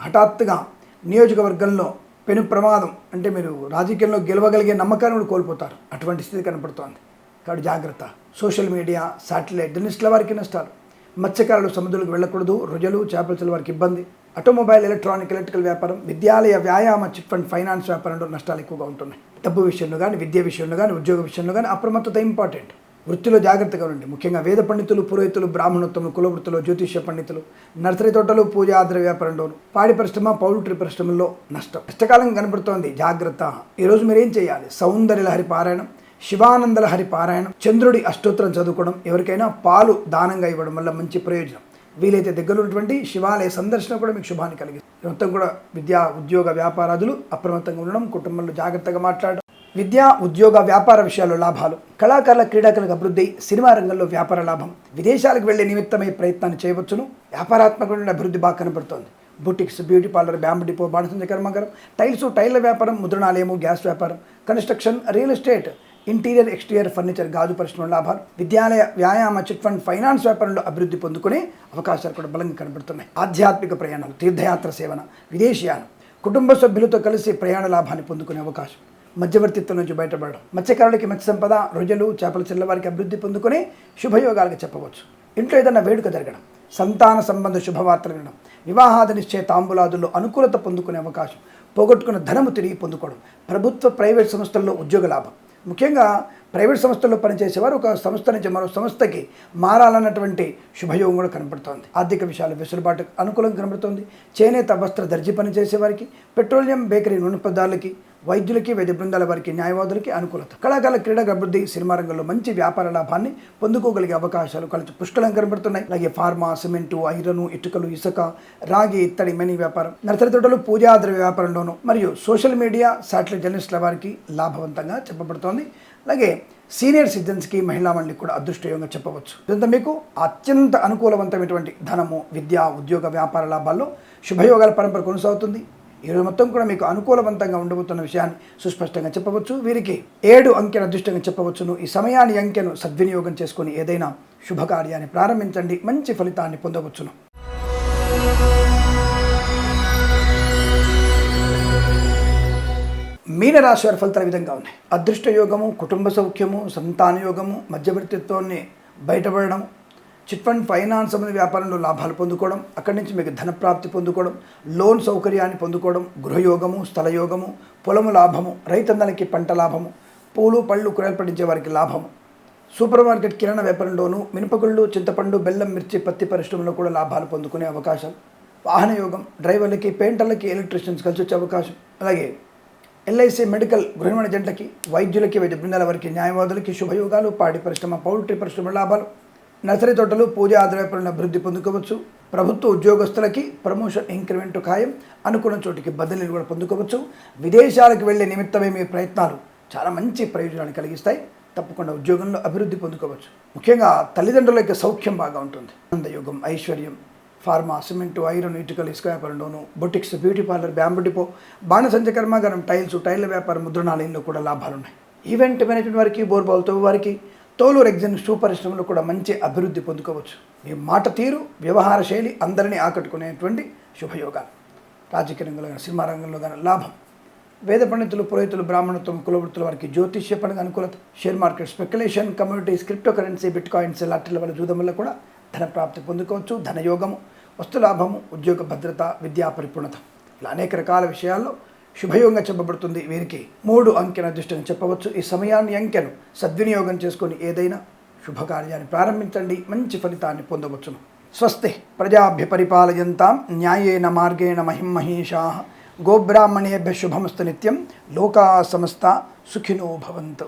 హఠాత్తుగా నియోజకవర్గంలో పెను ప్రమాదం అంటే మీరు రాజకీయంలో గెలవగలిగే నమ్మకాన్ని కూడా కోల్పోతారు. అటువంటి స్థితి కనపడుతోంది. కాబట్టి జాగ్రత్త. సోషల్ మీడియా శాటిలైట్ జర్నలిస్టుల వారికి నష్టాలు. మత్స్యకారులు సముద్రులకు వెళ్ళకూడదు రొయ్యలు చేపల వారికి ఇబ్బంది. ఆటోమొబైల్ ఎలక్ట్రానిక్ ఎలక్ట్రికల్ వ్యాపారం విద్యాలయ వ్యాయామ చిట్ ఫండ్ ఫైనాన్స్ వ్యాపారంలో నష్టాలు ఎక్కువగా ఉంటున్నాయి. డబ్బు విషయంలో కానీ విద్య విషయంలో కానీ ఉద్యోగ విషయంలో కానీ అప్రమత్తత ఇంపార్టెంట్. వృత్తిలో జాగ్రత్తగా ఉండండి. ముఖ్యంగా వేద పండితులు పురోహితులు బ్రాహ్మణోత్తములు కులవృత్తులు జ్యోతిష్య పండితులు నర్సరీ తోటలు పూజా ద్రవ్య వ్యాపారంలోను పాడి పరిశ్రమ పౌల్ట్రీ పరిశ్రమల్లో నష్టం. కష్టకాలం కనబడుతోంది. జాగ్రత్త. ఈరోజు మీరు ఏం చేయాలి? సౌందర్య లహరి పారాయణం శివానందల హరి పారాయణం చంద్రుడి అష్టోత్తరం చదువుకోవడం ఎవరికైనా పాలు దానంగా ఇవ్వడం వల్ల మంచి ప్రయోజనం. వీలైతే దగ్గర ఉన్నటువంటి శివాలయ సందర్శన కూడా మీకు శుభాన్ని కలిగిస్తుంది. మొత్తం కూడా విద్యా ఉద్యోగ వ్యాపారాదులు అప్రమత్తంగా ఉండడం కుటుంబంలో జాగ్రత్తగా మాట్లాడడం విద్యా ఉద్యోగ వ్యాపార విషయాల్లో లాభాలు. కళాకారుల క్రీడాకులకు అభివృద్ధి సినిమా రంగంలో వ్యాపార లాభం. విదేశాలకు వెళ్ళే నిమిత్తమై ప్రయత్నాన్ని చేయవచ్చును. వ్యాపారాత్మకమైన అభివృద్ధి బాగా కనబడుతోంది. Boutiques beauty parlour bamboo depot బాణసంజ కర్మాగారం టైల్స్ టైర్ల వ్యాపారం ముద్రణాలయము గ్యాస్ వ్యాపారం construction real estate interior exterior furniture గాజు పరిశ్రమ లాభాలు. విద్యాలయ వ్యాయామ చిట్ ఫండ్ ఫైనాన్స్ వ్యాపారంలో అభివృద్ధి పొందుకునే అవకాశాలు కూడా బలంగా కనబడుతున్నాయి. ఆధ్యాత్మిక ప్రయాణాలు తీర్థయాత్ర సేవన విదేశీయానం కుటుంబ సభ్యులతో కలిసి ప్రయాణ లాభాన్ని పొందుకునే అవకాశం. మధ్యవర్తిత్వం నుంచి బయటపడడం. మత్స్యకారులకి మత్స్య సంపద రొయ్యలు చేపల చెల్లవారికి అభివృద్ధి పొందుకుని శుభయోగాలుగా చెప్పవచ్చు. ఇంట్లో ఏదైనా వేడుక జరగడం సంతాన సంబంధ శుభవార్తలు వినడం వివాహాది నిశ్చయ తాంబులాదుల్లో అనుకూలత పొందుకునే అవకాశం పోగొట్టుకున్న ధనము తిరిగి పొందుకోవడం ప్రభుత్వ ప్రైవేట్ సంస్థల్లో ఉద్యోగ లాభం. ముఖ్యంగా ప్రైవేట్ సంస్థల్లో పనిచేసేవారు ఒక సంస్థ నుంచి మరో సంస్థకి మారాలన్నటువంటి శుభయోగం కూడా కనబడుతోంది. ఆర్థిక విషయాలు వెసులుబాటు అనుకూలంగా కనబడుతోంది. చేనేత వస్త్ర దర్జీ పనిచేసేవారికి పెట్రోలియం బేకరీ నూనె పదార్థాలకి వైద్యులకి వైద్య బృందాల వారికి న్యాయవాదులకి అనుకూలత. కళాకారుల క్రీడా అభివృద్ధి సినిమా రంగంలో మంచి వ్యాపార లాభాన్ని పొందుకోగలిగే అవకాశాలు కలిసి పుష్కలం కనబడుతున్నాయి. అలాగే ఫార్మా సిమెంటు ఐరను ఇటుకలు ఇసుక రాగి ఇత్తడి మెనీ వ్యాపారం. నర్సరీ తోటలు పూజా ద్రవ్య వ్యాపారంలోను మరియు సోషల్ మీడియా శాటిలైట్ జర్నలిస్టుల వారికి లాభవంతంగా చెప్పబడుతోంది. అలాగే సీనియర్ సిటిజన్స్కి మహిళా మండలికి కూడా అదృష్టయోగంగా చెప్పవచ్చు. ఇదంతా మీకు అత్యంత అనుకూలవంతమైనటువంటి ధనము విద్య ఉద్యోగ వ్యాపార లాభాల్లో శుభయోగాల పరంపర కొనసాగుతుంది. ఈరోజు మొత్తం కూడా మీకు అనుకూలవంతంగా ఉండబోతున్న విషయాన్ని సుస్పష్టంగా చెప్పవచ్చు. వీరికి ఏడు అంకెను అదృష్టంగా చెప్పవచ్చును. ఈ సమయాన్ని అంకెను సద్వినియోగం చేసుకుని ఏదైనా శుభకార్యాన్ని ప్రారంభించండి. మంచి ఫలితాన్ని పొందవచ్చును. మీనరాశి వారి ఫలితాల విధంగా ఉన్నాయి. అదృష్ట యోగము కుటుంబ సౌఖ్యము సంతాన యోగము మధ్యవర్తిత్వాన్ని బయటపడడం చిట్ ఫండ్ ఫైనాన్స్ సంబంధించిన వ్యాపారంలో లాభాలు పొందుకోవడం అక్కడి నుంచి మీకు ధనప్రాప్తి పొందుకోవడం లోన్ సౌకర్యాన్ని పొందుకోవడం గృహయోగము స్థలయోగము పొలము లాభము రైతన్నలకి పంట లాభము పూలు పళ్ళు కూరలు పండించే వారికి లాభము. సూపర్ మార్కెట్ కిరాణా వ్యాపారంలోనూ మినపగుళ్ళు చింతపండు బెల్లం మిర్చి పత్తి పరిశ్రమలో కూడా లాభాలు పొందుకునే అవకాశం. వాహన యోగం డ్రైవర్లకి పెయింటర్లకి ఎలక్ట్రీషియన్స్ కలిసి వచ్చే అవకాశం. అలాగే ఎల్ఐసి మెడికల్ గృహిణి జంటకి వైద్యులకి వైద్య బృందాల వారికి న్యాయవాదులకి శుభయోగాలు పాడి పరిశ్రమ పౌల్ట్రీ పరిశ్రమ లాభాలు. నర్సరీ తోటలు పూజ ఆదాయపడిన అభివృద్ధి పొందుకోవచ్చు. ప్రభుత్వ ఉద్యోగస్తులకి ప్రమోషన్ ఇంక్రిమెంట్ ఖాయం. అనుకున్న చోటికి బదిలీలు కూడా పొందుకోవచ్చు. విదేశాలకు వెళ్ళే నిమిత్తమే మీ ప్రయత్నాలు చాలా మంచి ప్రయోజనాన్ని కలిగిస్తాయి. తప్పకుండా ఉద్యోగంలో అభివృద్ధి పొందుకోవచ్చు. ముఖ్యంగా తల్లిదండ్రుల యొక్క సౌఖ్యం బాగా ఉంటుంది. ఆనందయోగం ఐశ్వర్యం ఫార్మా సిమెంటు ఐరన్ ఇటుకలు ఇసుక వ్యాపారంలోను boutiques beauty parlour bamboo depot బాణసంచ కర్మాగారం టైల్స్ టైర్ల వ్యాపారం ముద్రణాలయంలో కూడా లాభాలు ఉన్నాయి ఈవెంట్ మేనేజ్మెంట్ వారికి బోర్బాల్తో వారికి తోలు ఎగ్జిన్ షూ పరిశ్రమలో కూడా మంచి అభివృద్ధి పొందుకోవచ్చు. మీ మాట తీరు వ్యవహార శైలి అందరినీ ఆకట్టుకునేటువంటి శుభయోగాలు. రాజకీయ రంగంలో కానీ సినిమా రంగంలో కానీ లాభం. వేద పండితులు పురోహితులు బ్రాహ్మణత్వం కులవృత్తుల వారికి జ్యోతిష్య పండుగ అనుకూలత. Share market speculation communities crypto currency bit coins లాటరీల వల్ల జూదం వల్ల కూడా ధన ప్రాప్తి పొందుకోవచ్చు. ధనయోగము వస్తులాభము ఉద్యోగ భద్రత విద్యా పరిపూర్ణత. ఇలా అనేక రకాల విషయాల్లో శుభయోగంగా చెప్పబడుతుంది వీరికి. మూడు అంకెన దృష్టిని చెప్పవచ్చు. ఈ సమయాన్ని అంకెను సద్వినియోగం చేసుకొని ఏదైనా శుభకార్యాన్ని ప్రారంభించండి. మంచి ఫలితాన్ని పొందవచ్చును. స్వస్తి ప్రజాభ్య పరిపాలయంతాం న్యాయేన మార్గేణ మహిమహేషా గోబ్రాహ్మణేభ్య శుభమస్తు నిత్యం. లోకా సమస్త సుఖినో భవంతు.